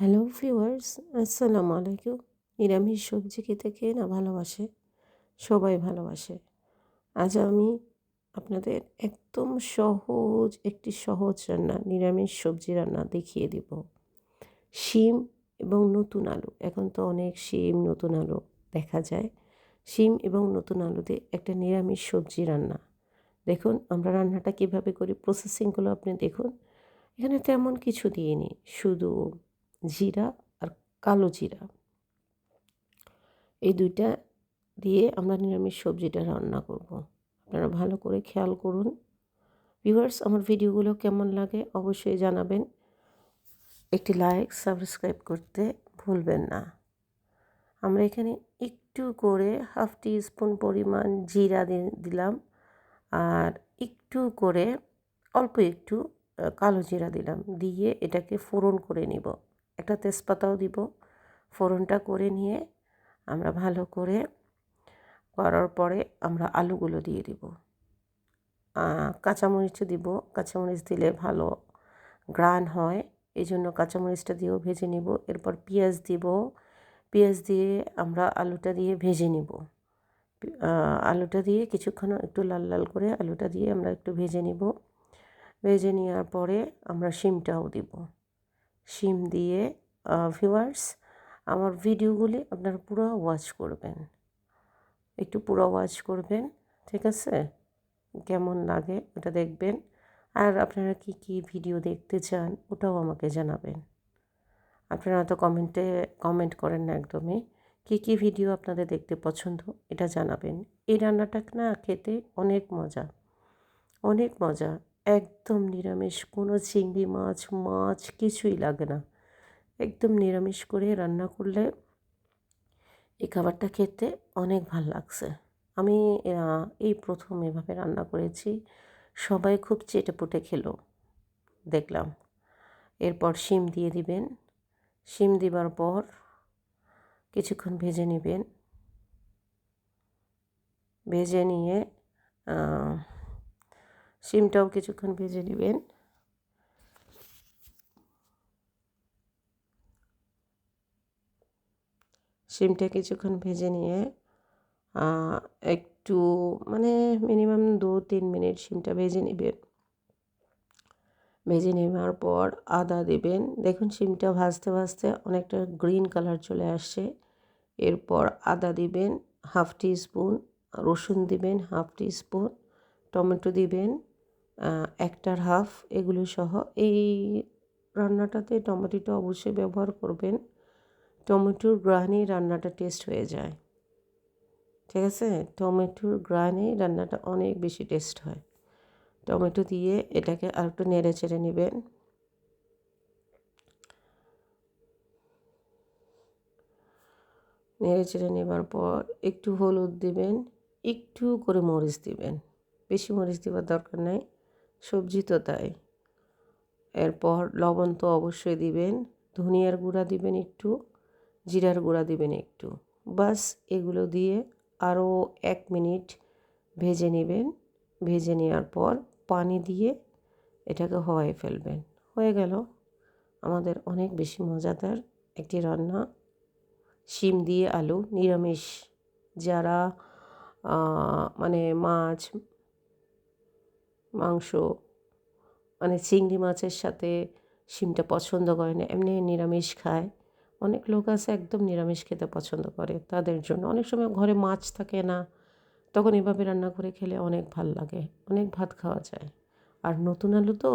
Hello viewers, আসসালামু আলাইকুম। নিরামিষ সবজি খেতে কে না ভালোবাসে? সবাই ভালোবাসে। আজ আমি আপনাদের একদম সহজ, একটি সহজ রান্না, নিরামিষ সবজি রান্না দেখিয়ে দিব। শিম এবং নতুন আলু। এখন তো অনেক শিম, নতুন আলু দেখা যায়। শিম এবং নতুন আলুতে একটা নিরামিষ সবজি রান্না। দেখুন, আমরা রান্নাটা কীভাবে করি প্রসেসিংগুলো আপনি দেখুন। এখানে তেমন কিছু দিইনি। শুধু জিরা আর কালো জিরা। এই দুইটা দিয়ে আমরা নিরামিষ সবজিটা রান্না করব। আপনারা ভালো করে খেয়াল করুন। ভিউয়ার্স, আমার ভিডিওগুলো কেমন লাগে অবশ্যই জানাবেন। একটি লাইক, সাবস্ক্রাইব করতে ভুলবেন না। আমরা এখানে একটু করে হাফ টি স্পুন পরিমাণ জিরা দিলাম আর একটু করে অল্প একটু কালো জিরা দিলাম। দিয়ে এটাকে ফোড়ন করে নিব। একটা তেজপাতাও দিব। ফোড়নটা করে নিয়ে আমরা ভালো করে করার পরে আমরা আলুগুলো দিয়ে দিব। কাঁচামরিচ দিব। কাঁচামরিচ দিলে ভালো গ্রান হয়। এই জন্য কাঁচামরিচটা দিয়েও ভেজে নিব। এরপর পেঁয়াজ দিব। পেঁয়াজ দিয়ে আমরা আলুটা দিয়ে ভেজে নিব। আলুটা দিয়ে কিছুক্ষণ একটু লাল লাল করে আলুটা দিয়ে আমরা একটু ভেজে নিব। ভেজে নেওয়ার পরে আমরা শিমটাও দিব। শিম দিয়ে ভিউয়ার্স আমার ভিডিওগুলি আপনারা পুরো ওয়াচ করবেন। একটু পুরো ওয়াচ করবেন, ঠিক আছে? কেমন লাগে ওটা দেখবেন। আর আপনারা কি কি ভিডিও দেখতে চান ওটাও আমাকে জানাবেন। আপনারা তো কমেন্টে কমেন্ট করেন না একদমই। কী কী ভিডিও আপনাদের দেখতে পছন্দ এটা জানাবেন। এই রান্নাটা না খেতে অনেক মজা অনেক মজা। একদম নিরামিষ, কোনো চিংড়ি মাছ মাছ কিছুই লাগে না। একদম নিরামিষ করে রান্না করলে এই খাবারটা খেতে অনেক ভালো লাগছে। আমি এই প্রথম এভাবে রান্না করেছি, সবাই খুব চেটেপুটে খেলো, দেখলাম। এরপর শিম দিয়ে দিবেন, শিম দিবার পর কিছুক্ষণ ভেজে নেবেন। ভেজে নিয়ে শিমটাও কিছুক্ষণ ভেজে নেবেন। শিমটা কিছুক্ষণ ভেজে নিয়ে একটু মানে মিনিমাম দু তিন মিনিট শিমটা ভেজে নেবেন। ভেজে নেওয়ার পর আদা দেবেন। দেখুন শিমটা ভাজতে ভাজতে অনেকটা গ্রিন কালার চলে আসছে। এরপর আদা দিবেন হাফ টি স্পুন, রসুন দিবেন হাফ টি স্পুন, টমেটো দিবেন একটার হাফ এগুলো সহ। এই রান্নাটাতে টমেটোটা অবশ্যই ব্যবহার করবেন। টমেটোর গ্রানেই রান্নাটা টেস্ট হয়ে যায়। ঠিক আছে? টমেটোর গ্রানেই রান্নাটা অনেক বেশি টেস্ট হয়। টমেটো দিয়ে এটাকে আর একটু নেড়ে চেড়ে নেবেন। নেড়ে চেড়ে নেবার পর একটু হলুদ দিবেন, একটু করে মরিচ দিবেন। বেশি মরিচ দেওয়ার দরকার নেই। সবজি তো তাই। এরপর লবণ তো অবশ্যই দিবেন, ধনিয়ার গুঁড়া দিবেন একটু, জিরার গুঁড়া দিবেন একটু। বাস এগুলো দিয়ে আরও এক মিনিট ভেজে নেবেন। ভেজে নেওয়ার পর পানি দিয়ে এটাকে হওয়ায় ফেলবেন। হয়ে গেল। আমাদের অনেক বেশি মজাদার একটি রান্না। শিম দিয়ে আলু, নিরামিষ। যারা মানে মাছ মাংস মানে চিংড়ি মাছের সাথে শিমটা পছন্দ করে না, এমনি নিরামিষ খায়। অনেক লোক আছে একদম নিরামিষ খেতে পছন্দ করে, তাদের জন্য। অনেক সময় ঘরে মাছ থাকে না, তখন এভাবে রান্না করে খেলে অনেক ভালো লাগে, অনেক ভাত খাওয়া যায়। আর নতুন আলু তো